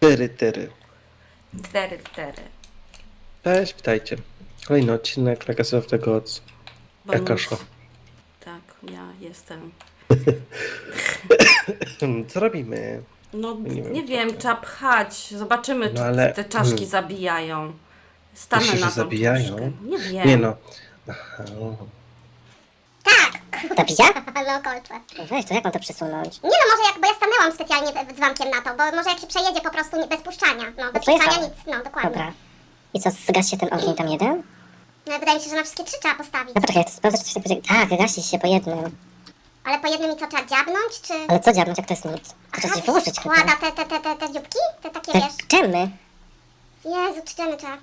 Tyry, tyry. Tery, tery. Cześć, witajcie. Kolejny odcinek Legacy Gods. Bonus. Jaka show. Tak, ja jestem. Co robimy? No Nie nie, wiem, wiem, to. trzeba pchać. Zobaczymy, czy No ale- te czaszki hmm. zabijają. Stanę Myślisz, na że tą zabijają? czaszkę. Nie wiem. Nie no. Aha. No kolczę. No Weź, to jak mam to przesunąć? Nie no, może jak, bo ja stanęłam specjalnie dzwonkiem na to, bo może jak się przejedzie po prostu nie, bez puszczania. No, bez puszczania nic, no dokładnie. Dobra. I co, zgasi się ten ogień tam jeden? No, wydaje mi się, że na wszystkie trzy trzeba postawić. No poczekaj, to sprawdzę, czy coś tak będzie... Tak, gasi się po jednym. Ale po jednym i co, trzeba dziabnąć, czy... Ale co dziabnąć, jak to jest nic? To Aha, trzeba coś to wyłożyć się chyba. wkłada te, te, te, te, te dzióbki? Te takie, Te wiesz... czemy? Jezu, czy czemy trzeba?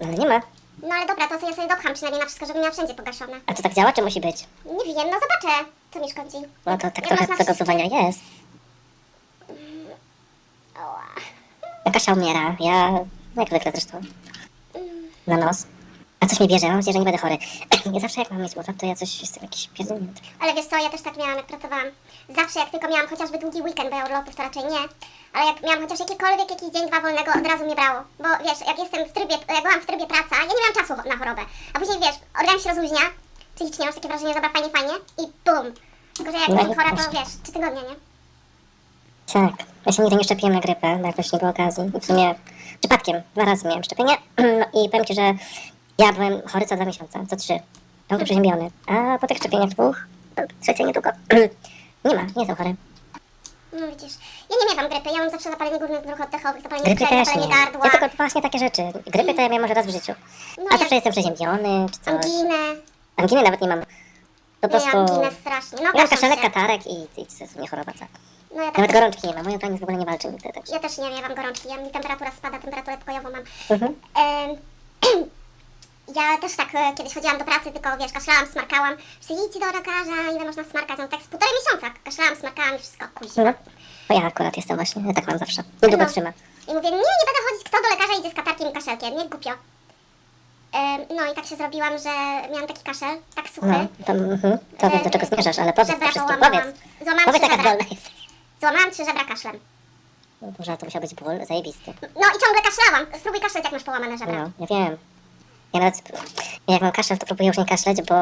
No ale nie ma. No ale dobra, to sobie, ja sobie dopcham przynajmniej na wszystko, żeby miała wszędzie pogaszone. A to tak działa, czy musi być? Nie wiem, no zobaczę, co mi szkodzi. No to tak trochę tego suwania jest. Oła. No Kasia umiera, ja... Jak zwykle zresztą. Na nos. A coś mi bierze, mam nadzieję, że nie będę chory. Ja zawsze jak mam mieć urlop, to ja coś jestem jakiś pierdolnięty. Ale wiesz co, ja też tak miałam, jak pracowałam. Zawsze jak tylko miałam chociażby długi weekend, bo ja urlopów to raczej nie, ale jak miałam chociaż jakikolwiek jakiś dzień, dwa wolnego, od razu mnie brało. Bo wiesz, jak jestem w trybie, jak byłam w trybie praca, ja nie miałam czasu na chorobę. A później wiesz, organizm się rozluźnia, psychicznie masz takie wrażenie, że dobra, fajnie, fajnie i bum. Tylko, że jak No jestem chora, to wiesz, trzy tygodnie, nie? Tak. Ja się nigdy nie szczepiłem na grypę, bo jakoś nie było okazji. W sumie przypadkiem dwa razy miałem szczepienie. No i powiem Ci, że ja byłem chory co dwa miesiące, co trzy. Byłem przeziębiony. A po tych szczepieniach dwóch, no, trzecie niedługo. Nie ma, nie jestem chory. No widzisz, ja nie miewam grypy, ja mam zawsze zapalenie górnych dróg oddechowych, zapalenie Grypy krwi, też nie. zapalenie gardła, Ja tylko właśnie takie rzeczy. Grypy to ja miałem może raz w życiu. No A ja- zawsze jestem przeziębiony, czy coś. anginę, Anginy nawet nie mam. Po nie, prostu... anginę strasznie, no się. katarek i, i co, nie choroba, co? No ja tak Nawet gorączki nie mam, mój organizm w ogóle nie walczy nigdy. Tak. Ja też nie miewam gorączki, ja mi temperatura spada, temperaturę pokojową mam. Mhm. Em, ja też tak e, kiedyś chodziłam do pracy, tylko wiesz, kaszlałam, smarkałam. Wszyscy idźcie do lekarza, ile można smarkać? No tak z półtorej miesiąca kaszlałam, smarkałam i wszystko, kuźwa. No. Ja akurat jestem właśnie, ja tak mam zawsze. Niedługo No. trzyma. I mówię, nie, nie będę chodzić, kto do lekarza idzie z katarkiem i kaszelkiem, nie głupio. Em, no i tak się zrobiłam, że miałam taki kaszel, tak suchy. No, to, mhm, to wiem, do czego zmierzasz, ale powiedz to żebra wszystkim, połamałam. powiedz. Złamałam Powiedz, trzy jaka żebra. jesteś. Złamałam trzy żebra kaszlem. No, Boże, to musiał być ból zajebisty. No i ciągle kaszlałam. Spróbuj kaszleć, jak masz połamane żebra. No, ja wiem. Ja nawet, jak mam kaszel, to próbuję już nie kaszleć, bo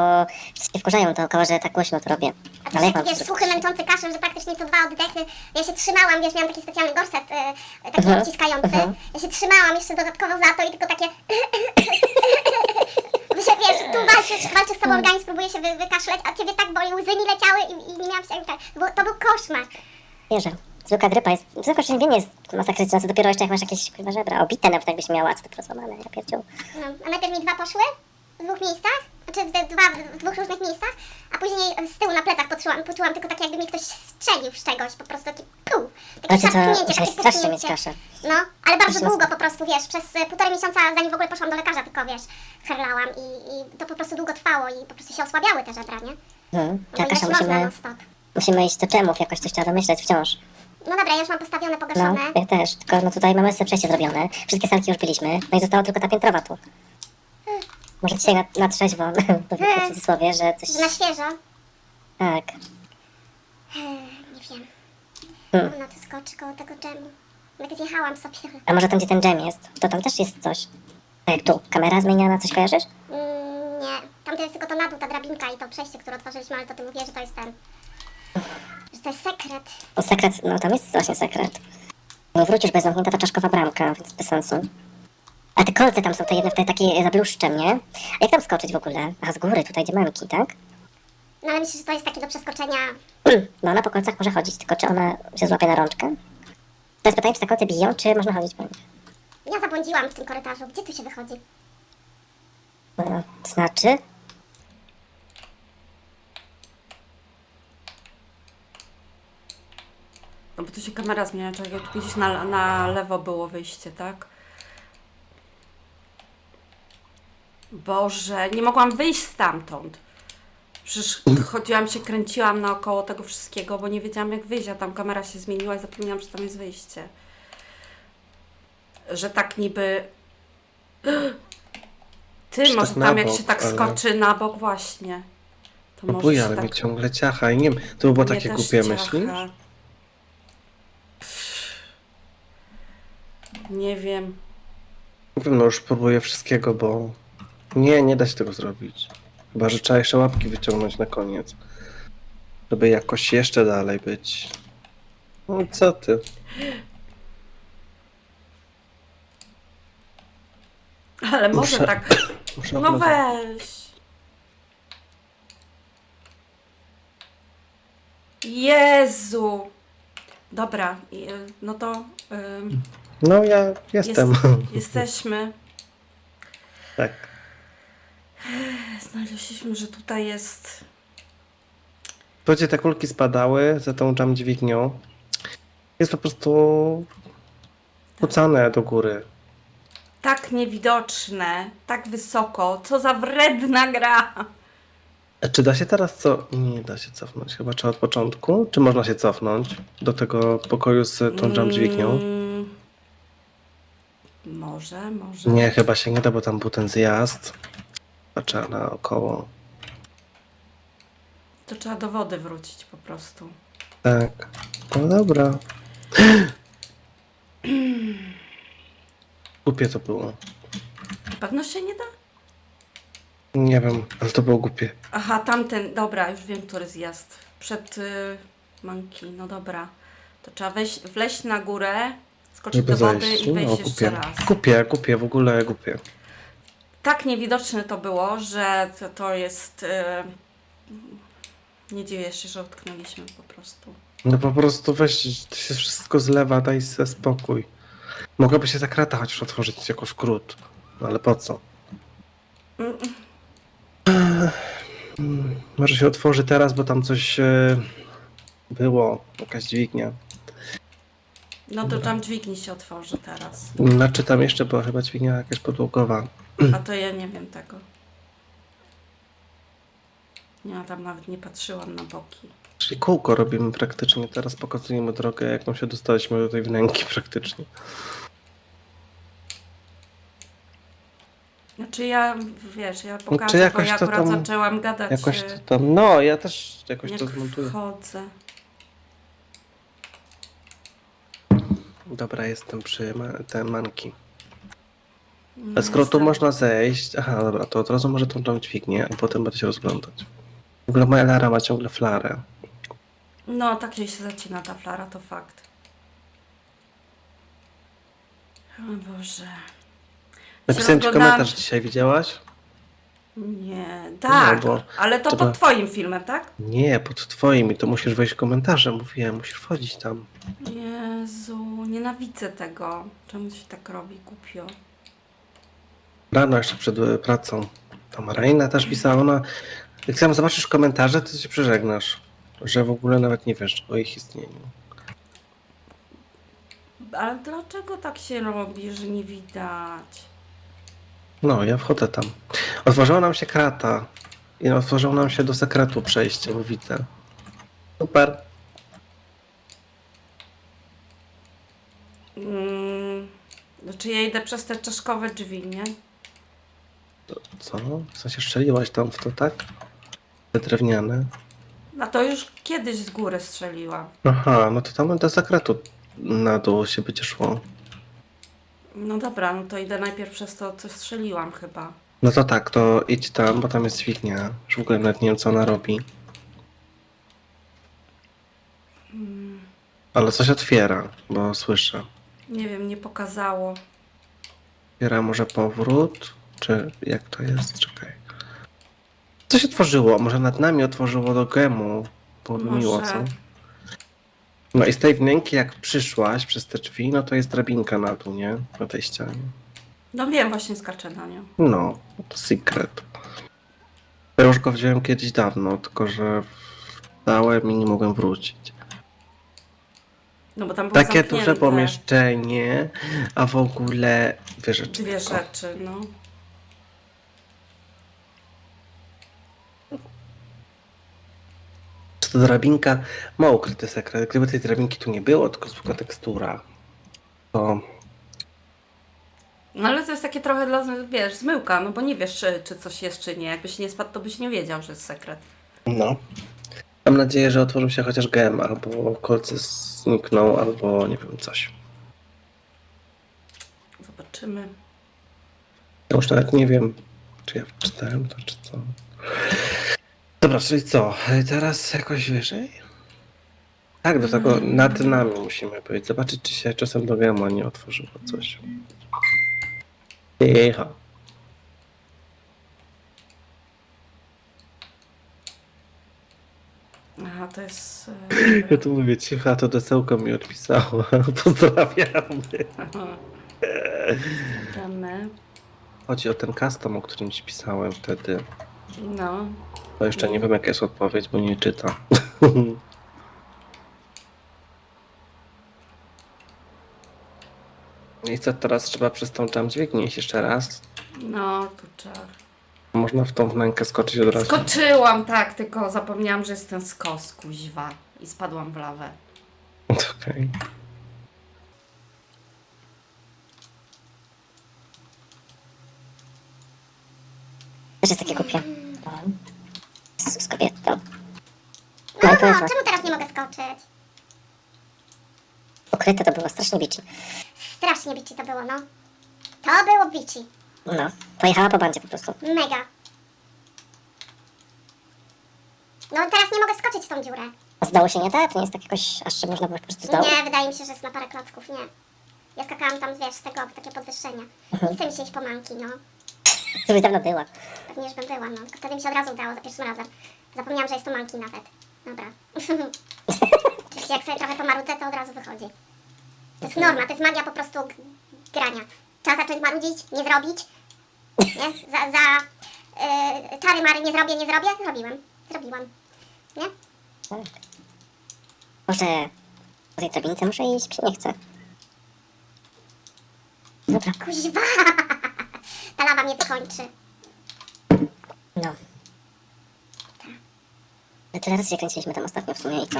wszyscy się wkurzają dookoła, że tak głośno to robię. A to Ale jak taki, mam wiesz, suchy, męczący kaszel, że praktycznie co dwa oddechy. Ja się trzymałam, wiesz, miałam taki specjalny gorset, e, taki Mhm, odciskający. mhm. Ja się trzymałam jeszcze dodatkowo za to i tylko takie... Się, wiesz, tu walczysz, walczysz z sobą organizm, próbuje się wy, wykaszleć, a ciebie tak boli, łzy mi leciały i, i nie miałam się... To był, to był koszmar. Wierzę. Zwykła grypa jest, zwykłe przeziębienie jest masakryczne, co dopiero jeszcze jak masz jakieś kurwa żebra, obite nawet jakbyś miała, co to złamane, ja pierdziu. No, a najpierw mi dwa poszły w dwóch miejscach, znaczy w, te dwa, w dwóch różnych miejscach, a później z tyłu na plecach poczułam, poczułam tylko tak jakby mi ktoś strzelił z czegoś, po prostu taki pu, takie to szarpnięcie, musiałeś takie strasznie mieć puchnięcie. kaszę. No, ale bardzo długo po prostu, wiesz, przez e, półtorej miesiąca, zanim w ogóle poszłam do lekarza, tylko wiesz, herlałam i, i to po prostu długo trwało i po prostu się osłabiały te żebra, nie? Mhm. No Ta bo kasza ileż można musimy, musimy iść do czemów, jakoś coś trzeba domyśleć wciąż. No dobra, ja już mam postawione, No, ja też, tylko no tutaj mamy sobie przejście zrobione, wszystkie salki już byliśmy, no i została tylko ta piętrowa tu. Może dzisiaj na, na trzeźwo, powiedzmy w cudzysłowie, że coś... Że na świeżo. Tak. Nie wiem. Hmm. Ona tu skoczy koło tego dżemu. Jak zjechałam sobie. A może tam, gdzie ten dżem jest, to tam też jest coś. Tak jak tu, kamera zmieniana, coś kojarzysz? Mm, nie. Tam to jest tylko to na dół, ta drabinka i to przejście, które otworzyliśmy, ale to ty mówię, że to jest ten... To jest sekret. O, sekret, no tam jest właśnie sekret. Nie wrócisz bez zamknięta ta czaszkowa bramka, więc bez sensu. A te kolce tam są te jedne w te takie za bluszczem, nie? A jak tam skoczyć w ogóle? A z góry, tutaj gdzie manki, tak? No ale myślę, że to jest takie do przeskoczenia... No ona po kolcach może chodzić, tylko czy ona się złapie na rączkę? To jest pytanie, czy te kolce biją, czy można chodzić po nich? Ja zabłądziłam w tym korytarzu. Gdzie tu się wychodzi? No, to znaczy? No bo tu się kamera zmienia, czekaj, tu gdzieś na, na lewo było wyjście, tak? Boże, nie mogłam wyjść stamtąd. Przecież chodziłam się, kręciłam naokoło tego wszystkiego, bo nie wiedziałam jak wyjść, a tam kamera się zmieniła i zapomniałam, że tam jest wyjście. Że tak niby... Ty, Czy może tak na tam jak bok, się tak ale- skoczy na bok właśnie. To No może buja, się ale tak... mnie ciągle ciacha i nie wiem, to by było Mnie takie też głupie ciacha. myśli? Nie wiem. Pewno już próbuję wszystkiego, bo nie, nie da się tego zrobić. Chyba, że trzeba jeszcze łapki wyciągnąć na koniec. Żeby jakoś jeszcze dalej być. No co ty? Ale może Muszę- tak. Muszę No weź. Jezu. Dobra, i, no to ym, No ja jestem. jest, jesteśmy. tak. Znaleźliśmy, że tutaj jest. Gdzie te kulki spadały za tą jam dźwignią, jest po prostu pucane do góry. tak niewidoczne, tak wysoko. Co za wredna gra. Czy da się teraz co? Nie da się cofnąć. Chyba trzeba od początku. Czy można się cofnąć do tego pokoju z tą jam dźwignią? Może, może. Nie, chyba się nie da, bo tam był ten zjazd. Trzeba naokoło. To trzeba do wody wrócić po prostu. Tak. No dobra. Głupie to było. Na pewno się nie da? Nie wiem, ale to było głupie. Aha, tamten, dobra, już wiem, który zjazd. Przed y, Monkey, no dobra. To trzeba wejść, wleźć na górę, skoczyć do wody i wejść No, jeszcze głupie. raz. Głupie, głupie, w ogóle głupie. Tak niewidoczne to było, że to, to jest... Y, nie dziwię się, że utknęliśmy po prostu. No po prostu weź, to się wszystko zlewa, daj sobie spokój. Mogłaby się ta krata chociaż otworzyć jako skrót. No ale po co? Mm, Mm, Może się otworzy teraz, bo tam coś e, było, jakaś dźwignia. No to tam dźwigni się otworzy teraz. Znaczy tam jeszcze była chyba dźwignia jakaś podłogowa. A to ja nie wiem tego. Ja tam nawet nie patrzyłam na boki. Czyli kółko robimy praktycznie. Teraz pokazujemy drogę, jaką się dostaliśmy do tej wnęki praktycznie. Znaczy ja, wiesz, ja pokażę, Czy bo jakoś ja to akurat tam- zaczęłam gadać, Jakoś to tam, no ja też jakoś jak to zmontuję. wchodzę. Dobra, jestem przy ma te manki. No, Bez skrótu jestem- można zejść. Aha, dobra, to od razu może tą tam dźwignię, a potem będę się rozglądać. W ogóle moja Lara ma ciągle flarę. No, tak jej się zacina ta flara, to fakt. O Boże. Napisałem ci rozglądałam- komentarz dzisiaj, widziałaś? Nie, tak, bo ale to trzeba- pod twoim filmem, tak? Nie, pod twoim i to musisz wejść w komentarze. Mówiłem, musisz wchodzić tam. Jezu, nienawidzę tego. Czemu się tak robi, głupio? Rano jeszcze przed e, pracą. Tam Reina też pisała, ona... Jak sam zobaczysz komentarze, to się przeżegnasz. Że w ogóle nawet nie wiesz o ich istnieniu. Ale dlaczego tak się robi, że nie widać? No, ja wchodzę tam. Otworzyła nam się krata. I otworzyło nam się do sekretu przejście, bo widzę. Super. Mm, znaczy ja idę przez te czaszkowe drzwi, nie? Co? W sensie strzeliłaś tam w to, tak? Te drewniane. No to już kiedyś z góry strzeliłam. Aha, no to tam do sekretu na dół się będzie szło. No dobra, no to idę najpierw przez to, co strzeliłam chyba. No to tak, to idź tam, bo tam jest dźwignia. Już w ogóle nawet nie wiem, co ona robi. Ale coś otwiera, bo słyszę. Nie wiem, nie pokazało. Otwiera może powrót? Czy jak to jest? Czekaj. Coś otworzyło, może nad nami otworzyło do gemu. Byłoby miło, co? No i z tej wnęki, jak przyszłaś przez te drzwi, no to jest drabinka na dół, nie? Na tej ścianie. No wiem, właśnie skaczę na nią. No, to secret. Ja już go wziąłem kiedyś dawno, tylko że wstałem i nie mogłem wrócić. No bo tam było Takie zamknięte duże pomieszczenie, a w ogóle dwie rzeczy. Dwie rzeczy, no. Ta drabinka ma ukryty sekret. Gdyby tej drabinki tu nie było, tylko zwykła tekstura, to No ale to jest takie trochę dla, wiesz, zmyłka, no bo nie wiesz, czy, czy coś jest, czy nie. Jakbyś nie spadł, to byś nie wiedział, że jest sekret. no. Mam nadzieję, że otworzył się chociaż gem, albo kolce znikną, albo nie wiem, coś. Zobaczymy. Ja już nawet nie wiem, czy ja czytałem to, czy co. Dobra, czyli co? Teraz jakoś wyżej? Tak, do tego Mm. nad nami musimy być. Zobaczyć, czy się czasem do gema nie otworzyło coś. Cicho. Aha, to jest... Ja E, tu mówię cicho, a to desełko mi odpisało. Pozdrawiamy. Damy. Chodzi o ten custom, o którym ci pisałem wtedy. No. To jeszcze nie wiem, jaka jest odpowiedź, bo nie czyta. I co teraz trzeba przez tą tam dźwignię jeszcze raz? No, tu trzeba. Można w tą wnękę skoczyć od razu. Skoczyłam, tak, tylko zapomniałam, że jest ten skos, kuźwa. I spadłam w lawę. Okej. Też jest takie głupie. No. Z kobietą. No No, jest czemu teraz nie mogę skoczyć? ukryte, to było strasznie bici. Strasznie bici to było, no. To było bici. No, pojechała po bandzie po prostu. Mega. No teraz nie mogę skoczyć w tą dziurę. A z dołu się nie da? To nie jest tak jakoś, aż można było po prostu z dołu? Nie, wydaje mi się, że jest na parę klocków, nie. Ja skakałam tam, wiesz, z tego, w takie podwyższenia. Nie chcę mi się iść po manki, no. To już dawno była. Już bym była, no. Tylko wtedy mi się od razu udało, za pierwszym razem. Zapomniałam, że jest to manki nawet. Dobra. Oczywiście jak sobie trochę pomarudzę, to od razu wychodzi. To jest norma, to jest magia po prostu grania. Trzeba zacząć marudzić, nie zrobić. Nie? Za, za yy, czary mary nie zrobię, nie zrobię. Zrobiłem. Zrobiłam. Nie? Tak. Może po tej drabince muszę iść, się nie chce. Dobra, Kuźwa! Ta lawa mnie wykończy. no. Ale tyle razy się kręciliśmy tam ostatnio w sumie i co?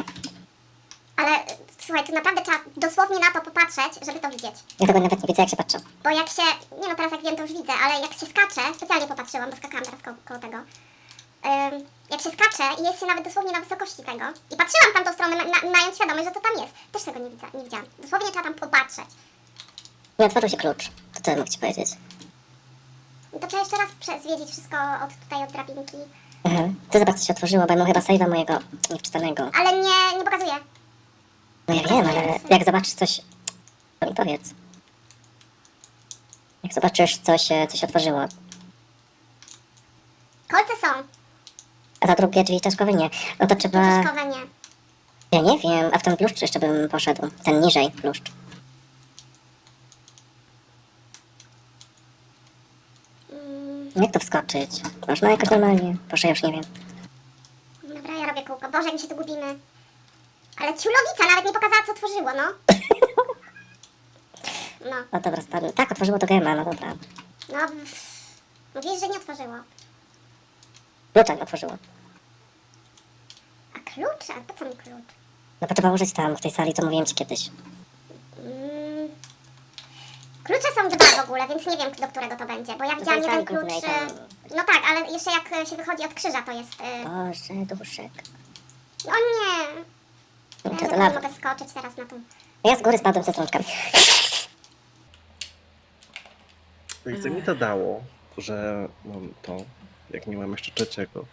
Ale słuchaj, tu naprawdę trzeba dosłownie na to popatrzeć, żeby to widzieć. Ja tego nawet nie widzę, jak się patrzę. Bo jak się, nie no teraz jak wiem to już widzę, ale jak się skacze, specjalnie popatrzyłam, bo skakałam teraz koło, koło tego. Ym, jak się skacze i jest się nawet dosłownie na wysokości tego i patrzyłam w tamtą stronę, ma, mając świadomość, że to tam jest. Też tego nie, widzę, nie widziałam. Dosłownie trzeba tam popatrzeć. Nie otworzył się klucz. To tyle mogę ci powiedzieć. I to trzeba jeszcze raz zwiedzić wszystko od tutaj, od drabinki. Mhm. Ty zobacz, co się otworzyło, bo ja mam chyba save'a mojego niewczytanego. Ale nie, nie pokazuję. No ja wiem, ale jak zobaczysz coś, to mi powiedz. Jak zobaczysz coś, co się otworzyło, Kolce są, a za drugie drzwi czaszkowe nie, no to trzeba... kiszkowe nie. Ja nie wiem, a w ten bluszcz jeszcze bym poszedł. Ten niżej bluszcz. Mm, Jak to wskoczyć? Można jakoś normalnie? Proszę, już nie wiem. dobra, ja robię kółko. Boże, jak my się tu gubimy. Ale ciulowica nawet nie pokazała, co otworzyło, no. No, No dobra, spadłem. Tak, otworzyło to gema, no dobra. no. Mówisz, że nie otworzyło. Klucza nie otworzyło. A klucz? A po co mi klucz? No bo trzeba użyć tam, w tej sali, co mówiłem ci kiedyś. Klucze są dwa w ogóle, więc nie wiem, do którego to będzie, bo ja widziałam jeden klucz... No tak, ale jeszcze jak się wychodzi od krzyża, to jest... e, Boże, duszek. O nie! No Ja to nie mogę skoczyć teraz na tą... Ja z góry spadłem ze strączkami. I co mi to dało, że mam to, jak nie mam jeszcze trzeciego?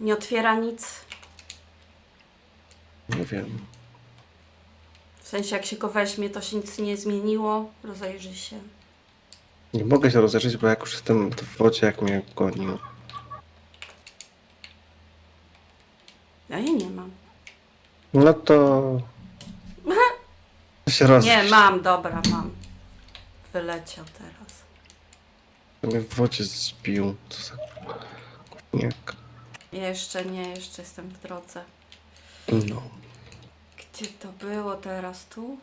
Nie otwiera nic. Nie wiem. W sensie, jak się go weźmie, to się nic nie zmieniło. Rozejrzy się. Nie mogę się rozejrzeć, bo jak już jestem w wodzie, jak mnie gonił. Ja jej nie mam. No to... się rozejrzy. Nie, mam, dobra, mam. Wyleciał teraz. Mnie w wodzie zbił. Co za... Gówniak. Jeszcze nie, jeszcze jestem w drodze. No. Gdzie to było teraz? Tu?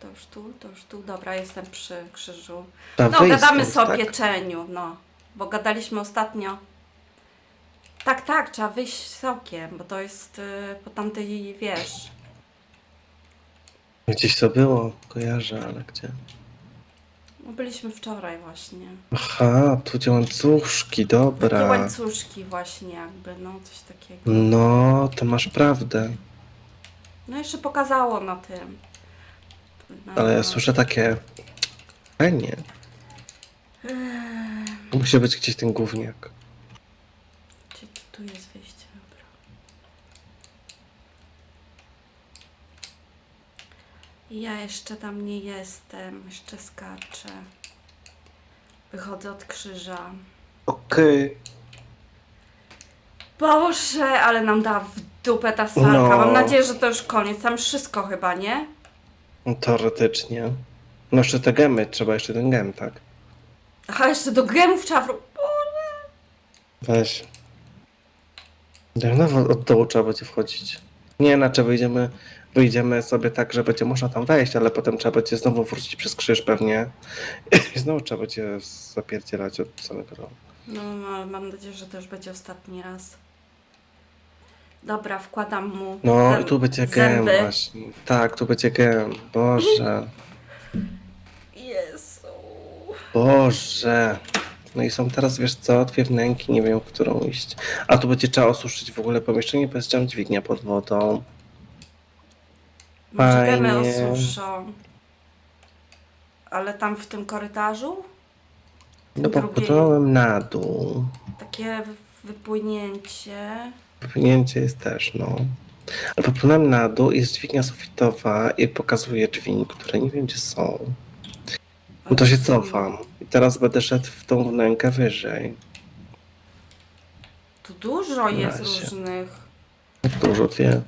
To już tu, to już tu. Dobra, jestem przy krzyżu. Ta No, wyjść gadamy stąd, sobie o tak? pieczeniu, no. Bo gadaliśmy ostatnio. Tak, tak, trzeba wyjść sokiem, bo to jest y, po tamtej, wiesz. Gdzieś to było, kojarzę, ale gdzie? No, byliśmy wczoraj właśnie. Aha, tu gdzie łańcuszki, Takie dobra. łańcuszki właśnie jakby, no coś takiego. No, to masz prawdę. No jeszcze pokazało na tym. Na, Ale ja słyszę takie... Fajnie. Musi być gdzieś ten gówniak. Gdzie tu- tu jest wyjście? Dobra. Ja jeszcze tam nie jestem, jeszcze skaczę. Wychodzę od krzyża. Okej. Boże, ale nam da w dupę ta salka. No. Mam nadzieję, że to już koniec. Tam wszystko chyba, nie? No, Teoretycznie. No jeszcze te gemy, trzeba jeszcze ten gem, tak? Aha, jeszcze do gemów trzeba wró- Weź. Jak nawet od dołu trzeba będzie wchodzić. Nie, inaczej wyjdziemy, wyjdziemy sobie tak, że będzie można tam wejść, ale potem trzeba będzie znowu wrócić przez krzyż pewnie. I znowu trzeba będzie zapierdzielać od samego dołu. No, no, ale mam nadzieję, że to już będzie ostatni raz. Dobra, wkładam mu. No i tu będzie gem zęby. właśnie. Tak, tu będzie gem. Boże. Jezu. Boże. No i są teraz, wiesz co, dwie wnęki, nie wiem, w którą iść. A tu będzie trzeba osuszyć w ogóle pomieszczenie, bo jest tam dźwignia pod wodą. Może gemy Fajnie. osuszą. Ale tam w tym korytarzu? No bo Drugiej. podałem na dół. Takie wy- wypłynięcie. Wypłynięcie jest też, no. Ale popłynąłem na dół jest dźwignia sufitowa i pokazuje drzwi, które nie wiem gdzie są. No to się cofam. I teraz będę szedł w tą wnękę wyżej. Tu dużo jest razie. różnych. Dużo wie.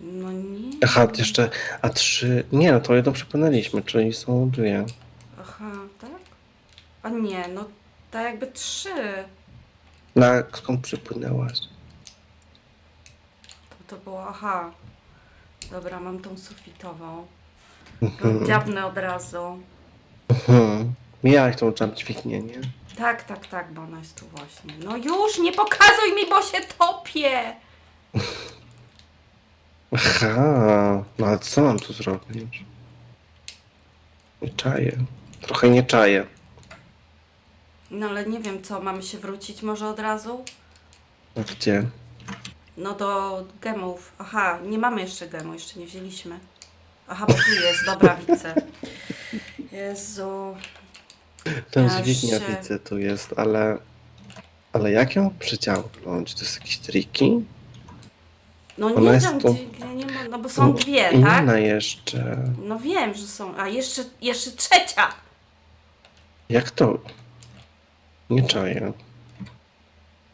No nie. Aha, jeszcze, a trzy, nie no to jedno przepłynęliśmy, czyli są dwie. Aha, tak? A nie, no tak jakby trzy. Na skąd przypłynęłaś? To, to było, aha. Dobra, mam tą sufitową. Mhm. Dziabnę od razu. Mhm. Miałaś tą jump dźwignię, nie? Tak, tak, tak, bo ona jest tu właśnie. No już, nie pokazuj mi, bo się topię! Aha, no ale co mam tu zrobić? Nie czaję. Trochę nie czaję. No ale nie wiem co, mamy się wrócić może od razu? A Gdzie? No do gemów. Aha, nie mamy jeszcze gemu, jeszcze nie wzięliśmy. Aha, bo tu jest, dobra, widzę. Jezu. Ten Ja dźwignia się- widzę tu jest, ale... Ale jak ją przyciągnąć? To jest jakieś triki? No Ona nie jest wiem, tu- gdzie, nie ma, no bo są dwie, Inna tak? jeszcze. No wiem, że są, a jeszcze, jeszcze trzecia! Jak to? Nie czaję.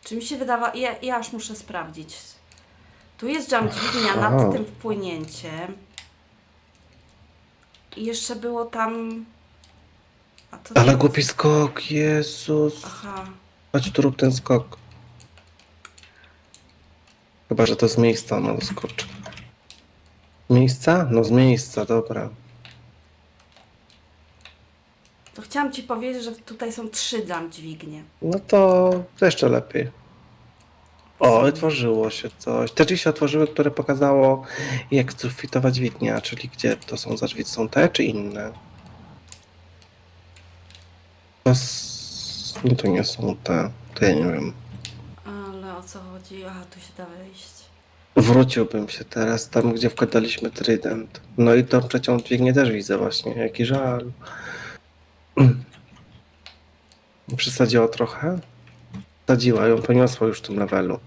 Czy mi się wydawa, ja, ja aż muszę sprawdzić. Tu jest jump dźwignia nad tym wpłynięciem. I jeszcze było tam... A to Ale głupi skok, Jezus. Aha. Chodź tu rób ten skok. Chyba, że to z miejsca ona doskoczy. Z miejsca? No z miejsca, dobra. To chciałam Ci powiedzieć, że tutaj są trzy jump dźwignie. No to jeszcze lepiej. O, otworzyło się coś. Te drzwi się otworzyły, które pokazało jak sufitowa dźwignia, czyli gdzie to są za drzwi? Są te czy inne? To s... Nie, to nie są te. To ja nie wiem. Ale o co chodzi? Aha, tu się da wejść. Wróciłbym się teraz tam, gdzie wkładaliśmy trident. No i tą trzecią dźwignię też widzę właśnie. Jaki żal. Przesadziła trochę? Przesadziła, ją poniosła już w tym levelu.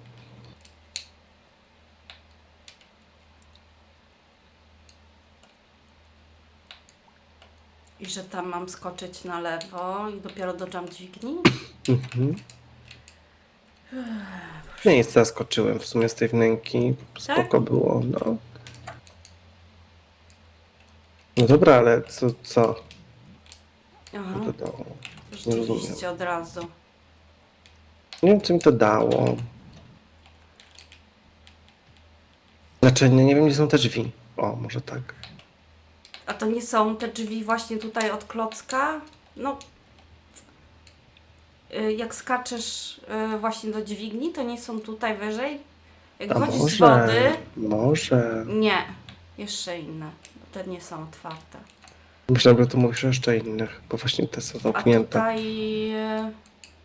I że tam mam skoczyć na lewo i dopiero do jump dźwigni? Mhm. Nie nic zaskoczyłem w sumie z tej wnęki. Spoko było, no. No dobra, ale co, co? Aha, To dało? rzeczywiście rozumiem. od razu. Nie wiem, co mi to dało. Znaczy, nie, nie wiem, gdzie są te drzwi. O, może tak. A to nie są te drzwi właśnie tutaj od klocka? No. Y, Jak skaczesz y, właśnie do dźwigni, to nie są tutaj wyżej? Jak A z może? wody. Może. Nie, jeszcze inne. Te nie są otwarte. Myślałem, że tu mówisz o jeszcze innych, bo właśnie te są A zamknięte. tutaj. y,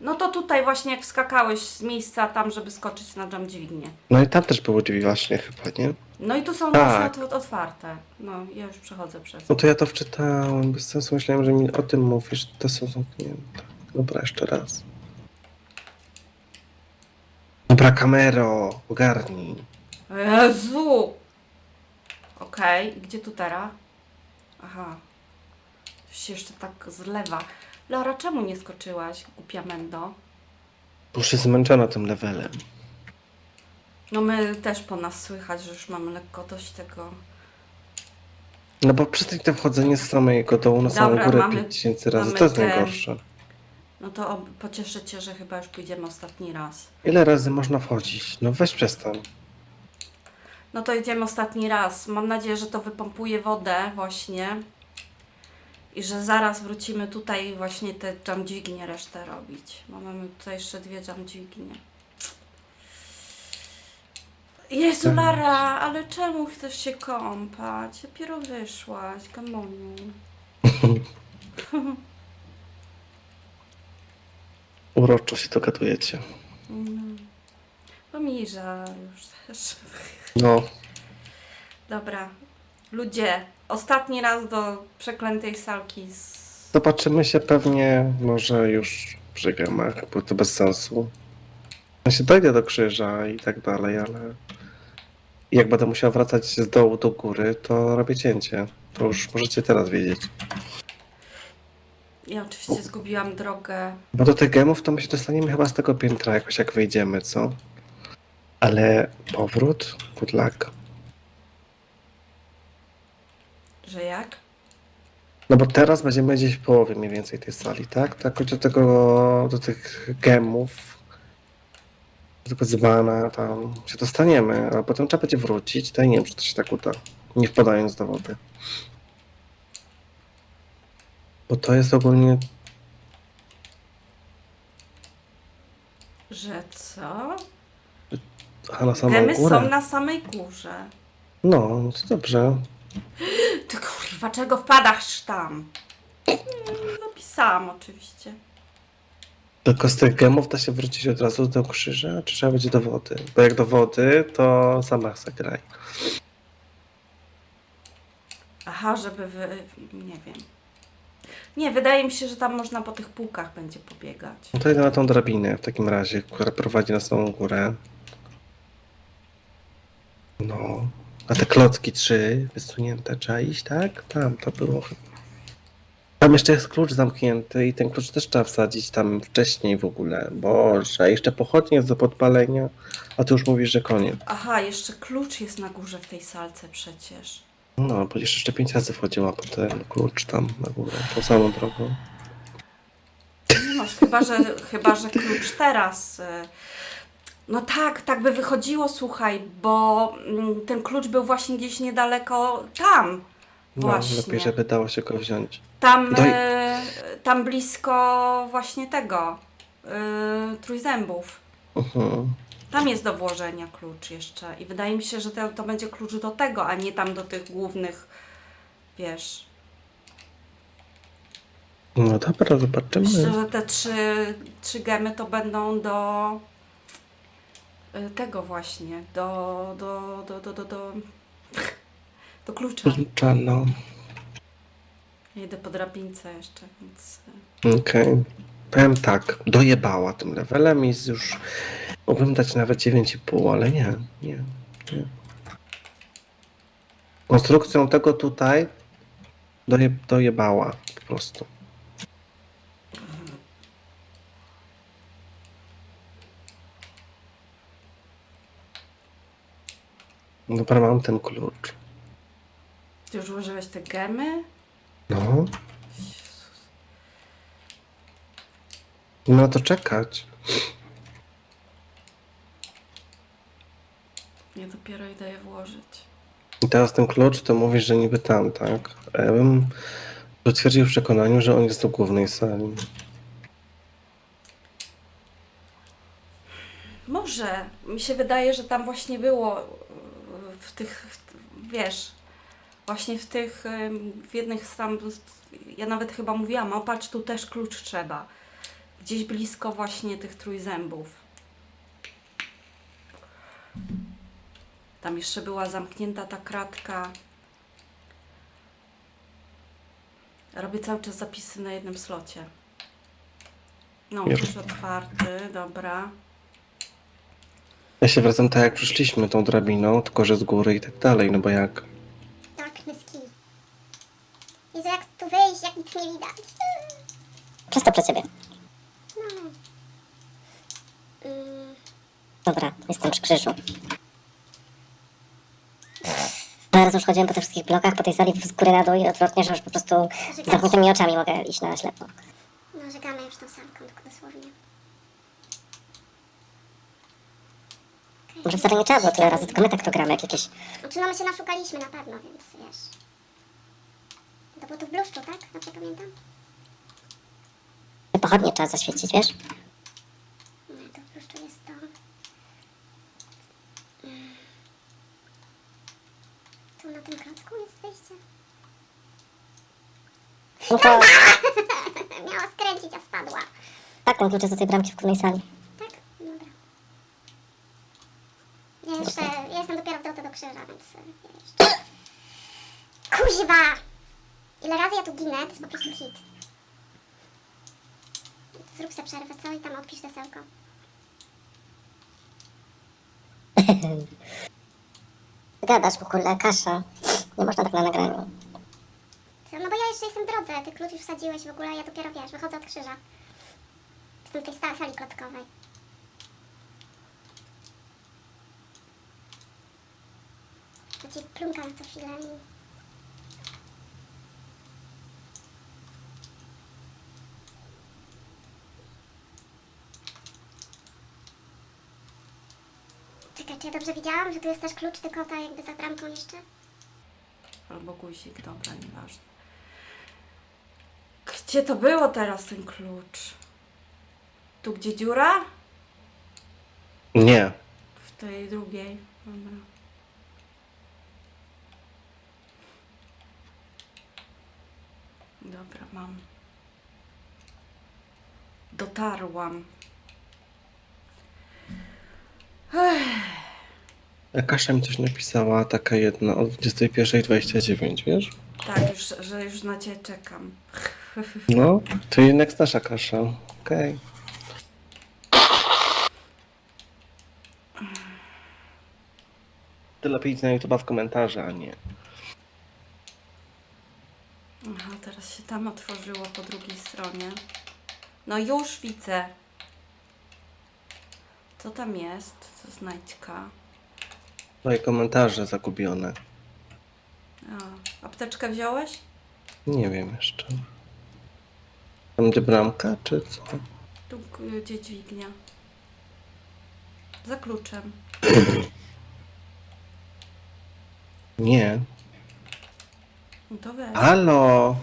No to tutaj właśnie jak wskakałeś z miejsca tam, żeby skoczyć na jump dźwignię. No i tam też były drzwi właśnie chyba, nie? No i tu są Tak. otwarte. No, ja już przechodzę przez. No to ja to wczytałem, bez sensu myślałem, że mi o tym mówisz, te są zamknięte. Dobra, jeszcze raz. Dobra, kamero, ogarnij. Jezu! Okej, i gdzie tu teraz? Aha. Się jeszcze tak zlewa. Laura, czemu nie skoczyłaś, głupia Mendo? Już jest zmęczona tym levelem. No my też po nas słychać, że już mamy lekko dość tego. No bo przestań to wchodzenie z samego dołu na samą Dobra, górę mamy- 5000 razy. mamy To jest te- najgorsze. No to ob- pocieszę cię, że chyba już pójdziemy ostatni raz. Ile razy można wchodzić? No weź przestań. No to idziemy ostatni raz. Mam nadzieję, że to wypompuje wodę właśnie. I że zaraz wrócimy tutaj właśnie te dżamdźwignie resztę robić. Bo mamy tutaj jeszcze dwie dżamdźwignie. Jezu Lara, ale czemu chcesz się kąpać? Dopiero wyszłaś, kamoniu. Uroczo się dogadujecie. Mm. Bo mi żal już też. No, Dobra. Ludzie, ostatni raz do przeklętej salki z... zobaczymy się pewnie może już przy gemach, bo to bez sensu. Ja się dojdę do krzyża i tak dalej, ale jak będę musiał wracać z dołu do góry, to robię cięcie. To już możecie teraz wiedzieć. Ja oczywiście zgubiłam drogę. Bo do tych gemów to my się dostaniemy chyba z tego piętra jakoś jak wyjdziemy, co? Ale powrót? Good luck. Że jak? No bo teraz będziemy gdzieś w połowie mniej więcej tej sali, tak? Tak do tego, do tych gemów, do tego dzbana tam się dostaniemy, a potem trzeba będzie wrócić, to ja nie wiem, czy to się tak uda, nie wpadając do wody. Bo to jest ogólnie, Że co? aha, na samą Gemy górę. są na samej górze. No, no to dobrze. Ty kurwa, czego wpadasz tam? Zapisałam oczywiście. Tylko z tych gemów da się wrócić od razu do krzyża, czy trzeba będzie do wody? Bo jak do wody, to sama zagraj. Aha, żeby wy... nie wiem. Nie, wydaje mi się, że tam można po tych półkach będzie pobiegać. No to idę na tą drabinę w takim razie, która prowadzi na samą górę. No. A te klocki trzy wysunięte iść, tak? Tam to było. Tam jeszcze jest klucz zamknięty i ten klucz też trzeba wsadzić tam wcześniej w ogóle. Boże, jeszcze pochodnie jest do podpalenia, a ty już mówisz, że koniec. Aha, jeszcze klucz jest na górze w tej salce przecież. No, bo jeszcze pięć razy wchodziła po ten klucz tam na górę, tą samą drogą. Nie masz, chyba że, chyba, że klucz teraz. y, No tak, tak by wychodziło, słuchaj, bo mm, ten klucz był właśnie gdzieś niedaleko tam. No, Właśnie. lepiej, żeby dało się go wziąć. Tam, Daj- e, tam blisko właśnie tego, y, trójzębów. Mhm. Tam jest do włożenia klucz jeszcze i wydaje mi się, że to, to będzie klucz do tego, a nie tam do tych głównych, wiesz. No dobra, zobaczymy. Myślę, że te trzy, trzy gemy to będą do tego właśnie, do, do, do, do, do, do, do klucza. Klucza, no. Ja Idę po drabince jeszcze, więc... y, Okej. Powiem tak, dojebała tym levelem i już mógłbym dać nawet 9,5, ale nie, nie, nie. Konstrukcją tego tutaj doje, dojebała po prostu. Dobra, mam ten klucz. Ty już użyłeś te gemy? No. Nie ma to czekać. Ja dopiero idę je włożyć. I teraz ten klucz to mówisz, że niby tam, tak? A ja bym utwierdził w przekonaniu, że on jest do głównej sali. Może. Mi się wydaje, że tam właśnie było w tych, wiesz, właśnie w tych, w jednych z tam, ja nawet chyba mówiłam, o patrz, tu też klucz trzeba. Gdzieś blisko właśnie tych trójzębów. Tam jeszcze była zamknięta ta kratka. Robię cały czas zapisy na jednym slocie. No, już otwarty, dobra. Ja się wracam tak jak przyszliśmy tą drabiną, tylko że z góry i tak dalej, no bo jak... Darkness key. Jezu, jak tu wyjść, jak nic nie widać. Przez to przed siebie. No. Mm, Dobra, jestem przy krzyżu. Teraz już chodziłem po tych wszystkich blokach, po tej sali z góry na dół i odwrotnie, że już po prostu z zamkniętymi oczami mogę iść na ślepo. no, żegamy już tą salką, tylko dosłownie. Okej. Może wcale nie trzeba było tyle razy, tylko my tak to gramy, jak jakieś... Znaczy, no my się naszukaliśmy na pewno, więc wiesz. To było tu w bluszczu, tak? Dobrze pamiętam? Pochodnie trzeba zaświecić, wiesz? Nie, to w bluszczu jest to. Mm. Tu na tym klocku jest wyjście. No to... Miała skręcić, a spadła. Tak, ten klucz jest do tej bramki w górnej sali. Tak? Dobra. Ja jeszcze, ja jestem dopiero w drodze do krzyża, więc e, ja jeszcze... Kuźwa! Ile razy ja tu ginę, to jest po prostu hit. Zrób sobie przerwę, co? I tam odpisz desełko. Kasza. Nie można tak na nagraniu. Co? No bo ja jeszcze jestem w drodze, ty klucz już wsadziłeś w ogóle, ja dopiero, wiesz, wychodzę od krzyża. Jestem w tej sali klockowej. To ci plumka na to chwilę. Czekaj, czy ja dobrze widziałam, że tu jest też klucz, tylko ta jakby za bramką jeszcze? Albo guzik, dobra, nieważne. Gdzie to było teraz ten klucz? Tu gdzie dziura? Nie. W tej drugiej. Dobra. Dobra, mam. Dotarłam. Kasia mi coś napisała, taka jedna, o 21.29, wiesz? Tak, już, że już na ciebie czekam. No, to jednak jest nasza Kasia. Okej. Ty lepiej idź na YouTube'a w komentarze, a nie. Aha, teraz się tam otworzyło po drugiej stronie. No już widzę. Co tam jest? Co znajdźka? Twoje komentarze zagubione. A, apteczkę wziąłeś? Nie wiem jeszcze. Tam będzie bramka, czy co? Tu gdzie dźwignia? Za kluczem. Nie. No to weź. Halo!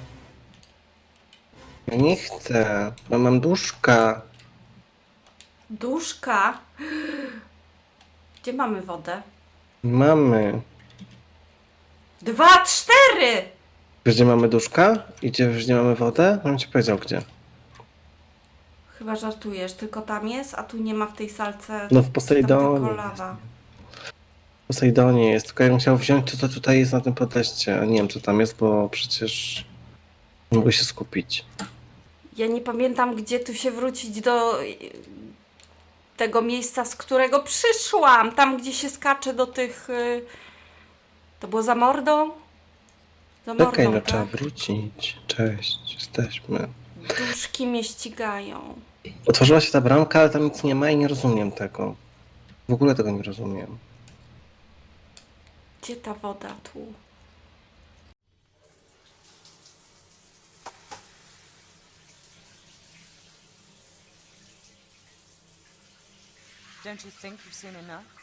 Ja nie chcę, bo mam duszka. Duszka! Gdzie mamy wodę? Mamy. Dwa, cztery! Gdzie mamy duszka? I gdzie, gdzie mamy wodę? On ci powiedział gdzie. Chyba żartujesz, tylko tam jest, a tu nie ma w tej salce. No w Posejdonie. W Posejdonie jest, tylko ja bym chciał wziąć to, co tutaj jest na tym podejście. A nie wiem, co tam jest, bo przecież nie mogę się skupić. Ja nie pamiętam, gdzie tu się wrócić do tego miejsca, z którego przyszłam. Tam, gdzie się skacze do tych. y, To było za mordą? Za mordą, Czekaj, no tak? trzeba wrócić. Cześć, jesteśmy. Duszki mnie ścigają. Otworzyła się ta bramka, ale tam nic nie ma i nie rozumiem tego. W ogóle tego nie rozumiem. Gdzie ta woda tu? Don't you think you've seen enough?